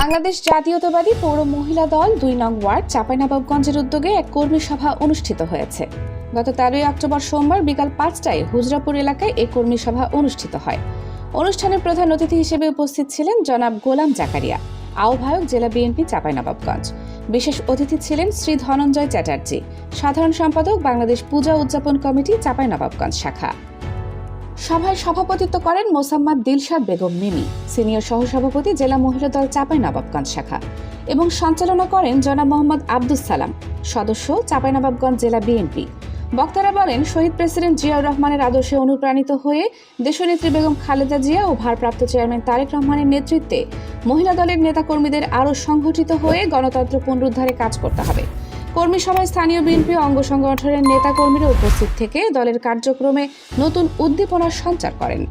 বাংলাদেশ জাতীয়তাবাদী পৌর মহিলা দল দুই নং ওয়ার্ড চাঁপাইনবাবগঞ্জের উদ্যোগে এক কর্মী সভা অনুষ্ঠিত হয়েছে। গত তেরোই অক্টোবর সোমবার বিকাল পাঁচটায় হুজরাপুর এলাকায় এই কর্মী সভা অনুষ্ঠিত হয়। অনুষ্ঠানে প্রধান অতিথি হিসেবে উপস্থিত ছিলেন জনাব গোলাম জাকারিয়া, আহ্বায়ক জেলা বিএনপি চাঁপাইনবাবগঞ্জ। বিশেষ অতিথি ছিলেন শ্রী ধনঞ্জয় চ্যাটার্জি, সাধারণ সম্পাদক বাংলাদেশ পূজা উদযাপন কমিটি চাঁপাইনবাবগঞ্জ শাখা। সভায় সভাপতিত্ব করেন মোসাম্মদ দিলশাদ বেগম মিমি, সিনিয়র সহসভাপতি জেলা মহিলা দল চাঁপাইনবাবগঞ্জ শাখা এবং সঞ্চালনা করেন জনাব মোহাম্মদ আব্দুস সালাম, সদস্য চাঁপাইনবাবগঞ্জ জেলা বিএনপি। বক্তারা বলেন, শহীদ প্রেসিডেন্ট জিয়াউর রহমানের আদর্শে অনুপ্রাণিত হয়ে দেশনেত্রী বেগম খালেদা জিয়া ও ভারপ্রাপ্ত চেয়ারম্যান তারেক রহমানের নেতৃত্বে মহিলা দলের নেতাকর্মীদের আরও সংগঠিত হয়ে গণতন্ত্র পুনরুদ্ধারে কাজ করতে হবে। কর্মী সভায় স্থানীয় বিএনপি অঙ্গ সংগঠনের নেতা কর্মীরা উপস্থিত থেকে দলের কার্যক্রমে নতুন উদ্দীপনার সঞ্চার করেন।